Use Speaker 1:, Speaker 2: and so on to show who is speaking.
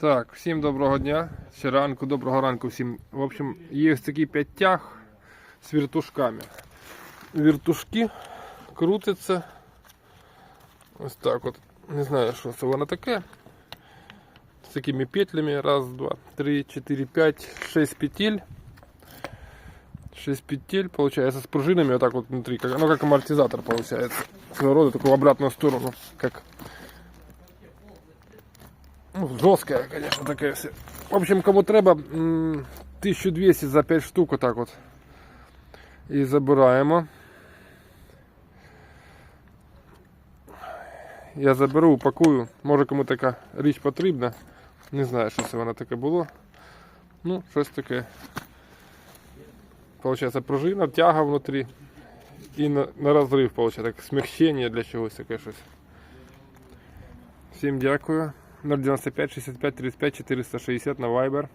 Speaker 1: Так, всім доброго дня. Ще ранку, доброго ранку всім. В общем, є ось такі п'ять тяг з віртушками. Віртушки крутяться. Ось так от. Не знаю, що це воно таке. З такими петлями. Раз, два, три, чотири, п'ять, шесть петель. Шесть петель, получается, с пружинами вот так вот внутри. Как, ну, как амортизатор получается. Своего рода, только в обратную сторону. Как ну, жесткая, конечно, такая вся. В общем, кому треба, 1200 за 5 штук отак от. І забираємо. Я заберу, упакую. Може кому така річ потрібна. Не знаю, що це воно таке було. Ну, щось таке. Получається пружина, тяга внутрі. І на, на розрив, получається, так, смягчення для чогось таке щось. Всім дякую. 095 65 35 460 на Viber.